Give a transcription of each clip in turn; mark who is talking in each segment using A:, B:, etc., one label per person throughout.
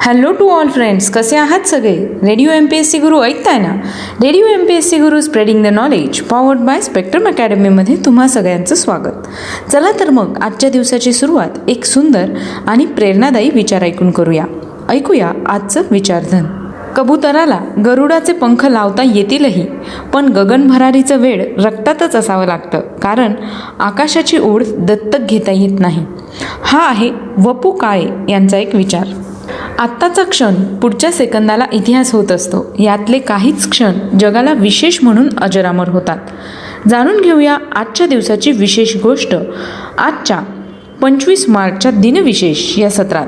A: Hello to all friends कसे आहात सगळे? Radio M P S C Guru ऐकताय ना? Radio M P S C Guru spreading the knowledge powered by spectrum अकॅडमीमध्ये तुम्हा सगळ्यांचं स्वागत. चला तर मग आजच्या दिवसाची सुरुवात एक सुंदर आणि प्रेरणादायी विचार ऐकून करूया. ऐकूया आजचं विचारधन. कबुतराला गरुडाचे पंख लावता येतीलही पण गगनभरारीचं वेळ रक्तातच असावं लागतं कारण आकाशाची ओढ दत्तक घेता येत नाही. हा आहे वपू काळे यांचा एक विचार. आत्ताचा क्षण पुढच्या सेकंदाला इतिहास होत असतो. यातले काहीच क्षण जगाला विशेष म्हणून अजरामर होतात. जाणून घेऊया आजच्या दिवसाची विशेष गोष्ट आजच्या पंचवीस मार्चच्या दिनविशेष या सत्रात.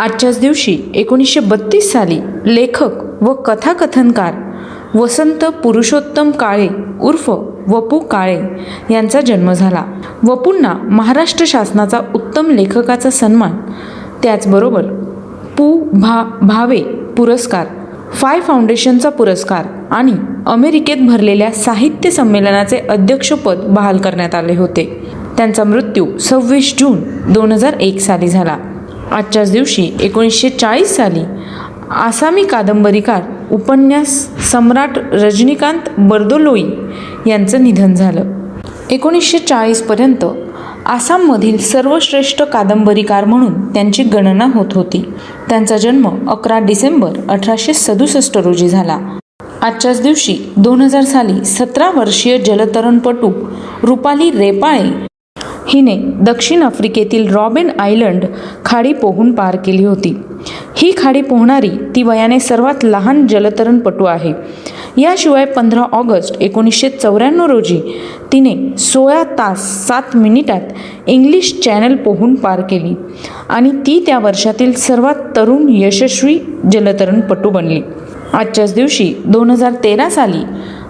A: आजच्याच दिवशी एकोणीसशे बत्तीस साली लेखक व कथाकथनकार वसंत पुरुषोत्तम काळे उर्फ वपू काळे यांचा जन्म झाला. वपूंना महाराष्ट्र शासनाचा उत्तम लेखकाचा सन्मान त्याचबरोबर पु भा भावे पुरस्कार फाय फाउंडेशनचा पुरस्कार आणि अमेरिकेत भरलेल्या साहित्य संमेलनाचे अध्यक्षपद बहाल करण्यात आले होते. त्यांचा मृत्यू सव्वीस जून दोन हजार एक साली झाला. आजच्याच दिवशी एकोणीसशे चाळीस साली आसामी कादंबरीकार उपन्यास सम्राट रजनीकांत बर्दोलोई यांचं निधन झालं. एकोणीसशे चाळीसपर्यंत आसाममधील सर्वश्रेष्ठ कादंबरीकार म्हणून त्यांची गणना होत होती. त्यांचा जन्म अकरा डिसेंबर अठराशे सदुसष्ट रोजी झाला. आजच्याच दिवशी दोन हजार साली सतरा वर्षीय जलतरणपटू रुपाली रेपाळे हिने दक्षिण आफ्रिकेतील रॉबिन आयलंड खाडी पोहून पार केली होती. ही खाडी पोहणारी ती वयाने सर्वात लहान जलतरणपटू आहे. याशिवाय पंधरा ऑगस्ट एकोणीसशे चौऱ्याण्णव रोजी तिने सोळा तास सात मिनिटात इंग्लिश चॅनल पोहून पार केली आणि ती त्या वर्षातील सर्वात तरुण यशस्वी जलतरणपटू बनली. आजच्याच दिवशी दोन हजार तेरा साली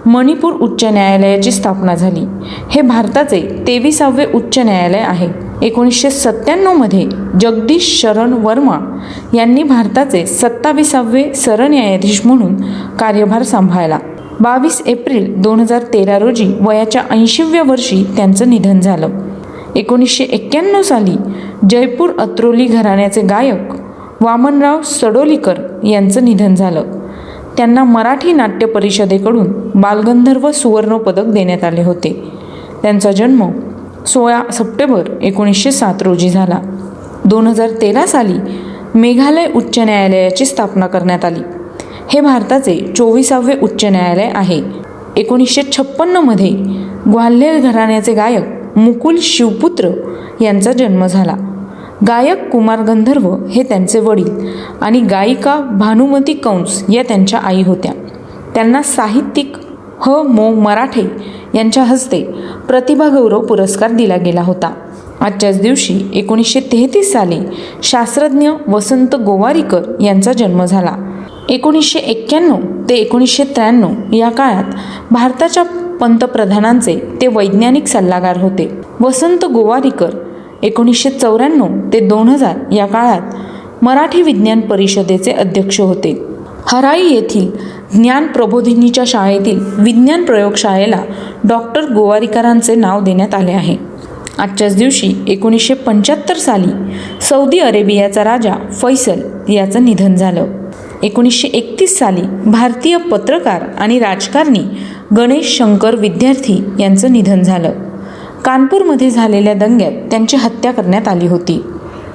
A: मणिपूर उच्च न्यायालयाची स्थापना झाली. हे भारताचे तेविसावे उच्च न्यायालय आहे. एकोणीसशे सत्त्याण्णवमध्ये जगदीश शरण वर्मा यांनी भारताचे सत्ताविसावे सरन्यायाधीश म्हणून कार्यभार सांभाळला. बावीस एप्रिल दोन हजार तेरा रोजी वयाच्या ऐंशीव्या वर्षी त्यांचं निधन झालं. एकोणीसशे एक्क्याण्णव साली जयपूर अत्रोली घराण्याचे गायक वामनराव सडोलीकर यांचं निधन झालं. त्यांना मराठी नाट्य परिषदेकडून बालगंधर्व सुवर्णपदक देण्यात आले होते. त्यांचा जन्म सोळा सप्टेंबर एकोणीसशे सात रोजी झाला. दोन हजार तेरा साली मेघालय उच्च न्यायालयाची स्थापना करण्यात आली. हे भारताचे चोवीसावे उच्च न्यायालय आहे. एकोणीसशे छप्पन्नमध्ये ग्वाल्हेर घराण्याचे गायक मुकुल शिवपुत्र यांचा जन्म झाला. गायक कुमार गंधर्व हे त्यांचे वडील आणि गायिका भानुमती कंस या त्यांच्या आई होत्या. त्यांना साहित्यिक ह. मो. मराठे यांच्या हस्ते प्रतिभा गौरव पुरस्कार दिला गेला होता. आजच्याच दिवशी एकोणीसशे तेहतीस साली शास्त्रज्ञ वसंत गोवारीकर यांचा जन्म झाला. एकोणीसशे एक्क्याण्णव ते एकोणीसशे त्र्याण्णव या काळात भारताच्या पंतप्रधानांचे ते वैज्ञानिक सल्लागार होते. वसंत गोवारीकर एकोणीसशे चौऱ्याण्णव ते दोन हजार या काळात मराठी विज्ञान परिषदेचे अध्यक्ष होते. हराई येथील ज्ञान प्रबोधिनीच्या शाळेतील विज्ञान प्रयोगशाळेला डॉक्टर गोवारीकरांचे नाव देण्यात आले आहे. आजच्याच दिवशी एकोणीसशे पंच्याहत्तर साली सौदी अरेबियाचा राजा फैसल याचं निधन झालं. एकोणीसशे एकतीस साली भारतीय पत्रकार आणि राजकारणी गणेश शंकर विद्यार्थी यांचं निधन झालं. कानपूरमध्ये झालेल्या दंग्यात त्यांची हत्या करण्यात आली होती.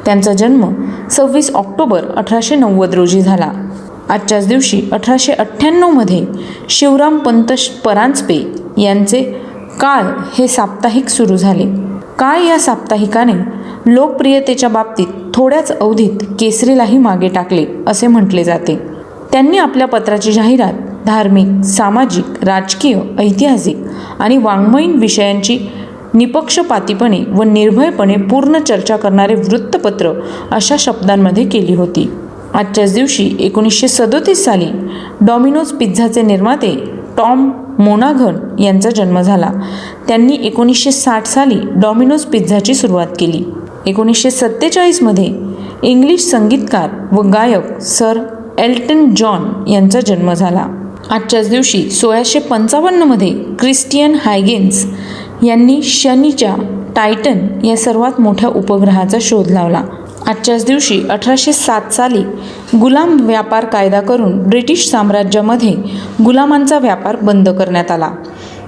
A: त्यांचा जन्म सव्वीस ऑक्टोबर अठराशे नव्वद रोजी झाला. आजच्याच दिवशी अठराशे अठ्ठ्याण्णवमध्ये शिवराम पंत परांजपे यांचे काळ हे साप्ताहिक सुरू झाले. काळ या साप्ताहिकाने लोकप्रियतेच्या बाबतीत थोड्याच अवधीत केसरीलाही मागे टाकले असे म्हटले जाते. त्यांनी आपल्या पत्राची जाहिरात धार्मिक सामाजिक राजकीय ऐतिहासिक आणि वाङ्मयीन विषयांची निपक्षपातीपणे व निर्भयपणे पूर्ण चर्चा करणारे वृत्तपत्र अशा शब्दांमध्ये केली होती. आजच्याच दिवशी एकोणीसशे सदोतीस साली डॉमिनोज पिझ्झाचे निर्माते टॉम मोनाघन यांचा जन्म झाला. त्यांनी एकोणीसशे साठ साली डॉमिनोज पिझ्झाची सुरुवात केली. एकोणीसशे सत्तेचाळीसमध्ये इंग्लिश संगीतकार व गायक सर एल्टन जॉन यांचा जन्म झाला. आजच्याच दिवशी सोळाशे पंचावन्नमध्ये क्रिस्टियन हायगेन्स यांनी शनीच्या टायटन या सर्वात मोठ्या उपग्रहाचा शोध लावला. आजच्याच दिवशी अठराशे सात साली गुलाम व्यापार कायदा करून ब्रिटिश साम्राज्यामध्ये गुलामांचा व्यापार बंद करण्यात आला.